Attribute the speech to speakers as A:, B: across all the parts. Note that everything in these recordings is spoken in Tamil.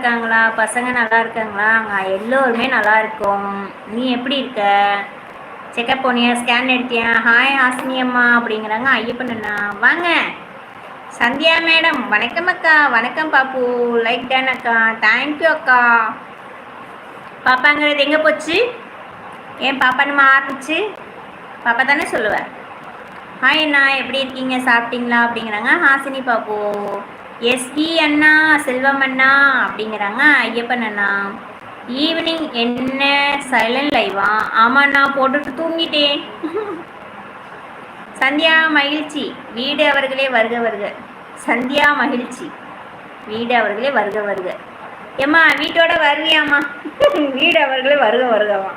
A: இருக்காங்களா பசங்க நல்லா இருக்காங்களா அங்கே எல்லோருமே நல்லா இருக்கோம் நீ எப்படி இருக்க? செக்கப் போனியா? ஸ்கேன் எடுத்தியா? ஹாய் ஹாசினி அம்மா அப்படிங்கிறாங்க ஐயப்பன் அண்ணா. வாங்க. சந்தியா மேடம் வணக்கம் அக்கா. வணக்கம் பாப்பு. லைக் டன் அக்கா. தேங்க்யூ அக்கா. பாப்பாங்கிறது எங்கே போச்சு? ஏன் பாப்பான்னு ஆரம்பிச்சு? பாப்பா தானே சொல்லுவேன் ஹாய் அண்ணா எப்படி இருக்கீங்க? சாப்பிட்டீங்களா? அப்படிங்கிறாங்க ஹாசினி பாப்பு. எஸ்வி அண்ணா செல்வம் அண்ணா அப்படிங்கிறாங்க. ஐயப்பன் அண்ணா. ஈவினிங் என்ன? சைலண்ட் லைவா ஆமாண்ணா போட்டுட்டு தூங்கிட்டேன். சந்தியா மகிழ்ச்சி. வீடு அவர்களே வருக வருக. சந்தியா மகிழ்ச்சி. வீடு அவர்களே வருக வருக. ஏம்மா வீட்டோட வருவியாம்மா? வீடு அவர்களே வருக வருகம்மா.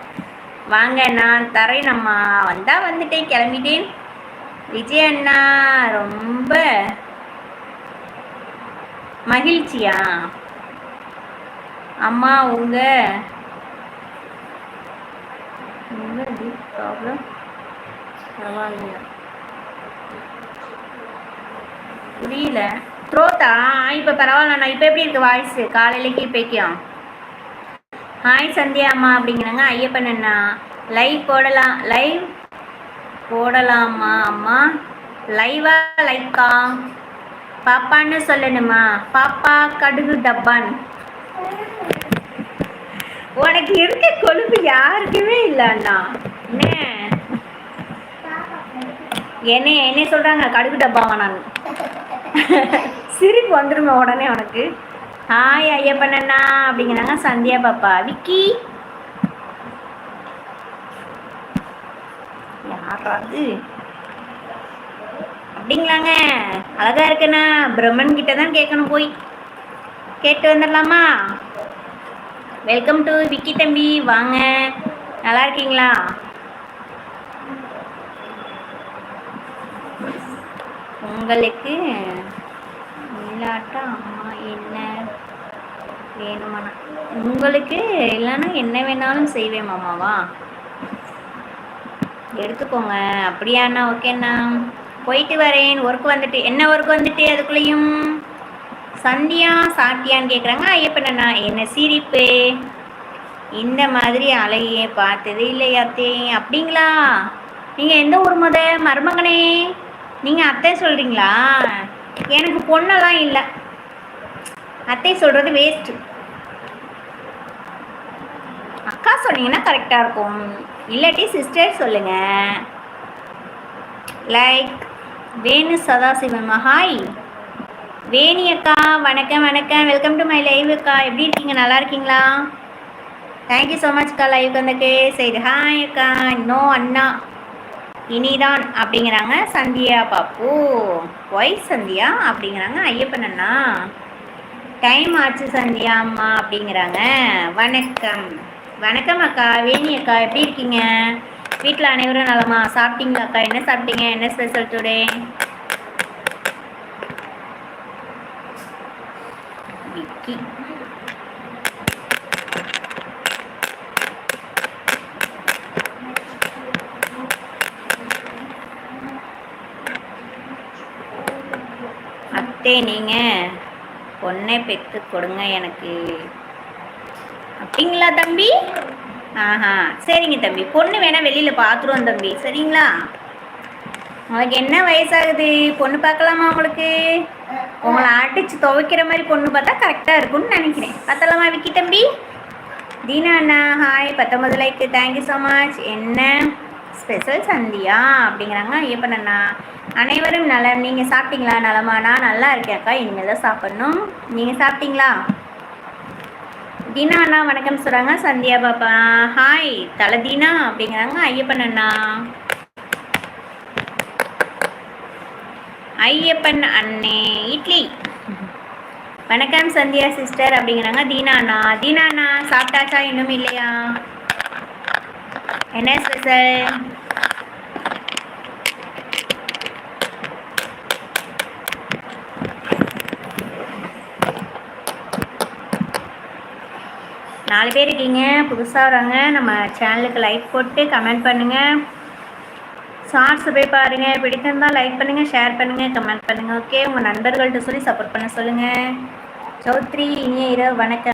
A: வாங்க நான் தரேனம்மா வந்தா வந்துட்டேன் கிளம்பிட்டேன். விஜய் அண்ணா ரொம்ப மகிழ்ச்சியா? அம்மா உங்க? உங்க ப்ராப்ளம் பரவாயில்லையா? புரியல. த்ரோத்தா இப்போ பரவாயில்லண்ணா இப்போ எப்படி இருக்கு வாய்ஸ் காலையிலேக்கு இப்போக்கும் ஹாய் சந்தியா அம்மா. அப்படிங்கிறாங்க. ஐயப்பன் அண்ணா. லைவ் போடலாம். லைவ் போடலாமா அம்மா? லைவா லைக்கா பாப்பான்னு சொல்லணுமா? பாப்பா கடுகு டப்பான். உனக்கு இருக்க கொழுப்பு யாருக்குமே இல்லை அண்ணா. என்ன? என்ன என்ன சொல்றாங்க? கடுகு டப்பாவா நான் சிரிப்பு வந்துருமே உடனே உனக்கு? ஹாய் ஐயப்பன் அண்ணா அப்படிங்கிறாங்க சந்தியா பாப்பா. விக்கி. யாராவது அப்படிங்களாங்க? அழகா இருக்குண்ணா. பிரம்மன் கிட்ட தான் கேட்கணும் போய். கேட்டு வந்துடலாமா வெல்கம் டு விக்கி தம்பி. வாங்க. நல்லா இருக்கீங்களா? உங்களுக்கு இல்லாட்டா அம்மா என்ன வேணுமாண்ணா? உங்களுக்கு இல்லைன்னா என்ன வேணாலும் செய்வேன் மாமாவா. எடுத்துக்கோங்க. அப்படியாண்ணா ஓகேண்ணா. போயிட்டு வரேன் ஒர்க் வந்துட்டு என்ன ஒர்க் வந்துட்டு அதுக்குள்ளேயும்? சந்தியா சாத்தியான்னு கேட்குறாங்க ஐயப்பண்ணா என்ன சிரிப்பு? இந்த மாதிரி அலையே பார்த்தது இல்லையாத்தே அப்படிங்களா? நீங்கள் எந்த ஊர் முத மருமகனே? நீங்கள் அத்தை சொல்கிறீங்களா எனக்கு பொண்ணெல்லாம் இல்லை. அத்தை சொல்கிறது வேஸ்ட்டு அக்கா சொன்னீங்கன்னா கரெக்டாக இருக்கும். இல்லாட்டி சிஸ்டர் சொல்லுங்கள் லைக் வேணு சதாசிவம். ஹாய் வேணி அக்கா வணக்கம் வணக்கம். வெல்கம் டு மை லைவ் அக்கா. எப்படி இருக்கீங்க? நல்லா இருக்கீங்களா? தேங்க்யூ ஸோ மச் அக்கா லைவ் வந்தக்கு சரி ஹாய் அக்கா. நோ அண்ணா. இனிதான் அப்படிங்கிறாங்க. சந்தியா பாப்பு. ஒய் சந்தியா? அப்படிங்கிறாங்க. ஐயப்பன் அண்ணா. டைம் ஆச்சு சந்தியா அம்மா அப்படிங்கிறாங்க. வணக்கம். வணக்கம் அக்கா. வேணி அக்கா எப்படி இருக்கீங்க? வீட்டில் அனைவரும் நலமா? சாப்பிட்டீங்களாக்கா என்ன சாப்பிட்டீங்க? என்ன ஸ்பெஷல் டுடே விக்கி. அத்தே நீங்கள் பொண்ணை பெற்று கொடுங்க எனக்கு. அப்படிங்களா தம்பி? ஆஹா சரிங்க தம்பி. பொண்ணு வேணால் வெளியில் பார்த்துருவோம் தம்பி. சரிங்களா? உங்களுக்கு என்ன வயசாகுது? பொண்ணு பார்க்கலாமா உங்களுக்கு? உங்களை அடிச்சு துவைக்கிற மாதிரி பொண்ணு பார்த்தா கரெக்டாக இருக்கும்னு நினைக்கிறேன். பார்த்தலாமா விக்கி தம்பி? தீனா அண்ணா ஹாய் பத்தொம்பது like thank you so much என்ன ஸ்பெஷல் சந்தியா? அப்படிங்கிறாங்க ஐயப்பன் அண்ணா. அனைவரும் நலம். நீங்கள் சாப்பிட்டீங்களா? நலமா? நான் நல்லா இருக்கேன் அக்கா இனிமேல் தான் சாப்பிட்ணும். நீங்கள் சாப்பிட்டீங்களா? தீனா அண்ணா வணக்கம் சொல்கிறாங்க சந்தியா பாப்பா. ஹாய் தலை தீனா அப்படிங்கிறாங்க. ஐயப்பன் அண்ணா. ஐயப்பன் அண்ணே. இட்லி. வணக்கம் சந்தியா சிஸ்டர் அப்படிங்கிறாங்க. தீனா அண்ணா. தீனா அண்ணா சாப்பிட்டாச்சா? இன்னும் இல்லையா? என்ன ஸ்பெஷல் நாலு பேர் இருக்கீங்க புதுசாக வராங்க நம்ம சேனலுக்கு லைக் போட்டு கமெண்ட் பண்ணுங்கள் ஷார்ட்ஸ் போய் பாருங்கள் பிடித்திருந்தால் லைக் பண்ணுங்கள் ஷேர் பண்ணுங்கள் கமெண்ட் பண்ணுங்கள் ஓகே உங்கள் நண்பர்கள்ட்ட சொல்லி சப்போர்ட் பண்ண சொல்லுங்கள் சௌத்ரி இனிய இரவு வணக்கம்.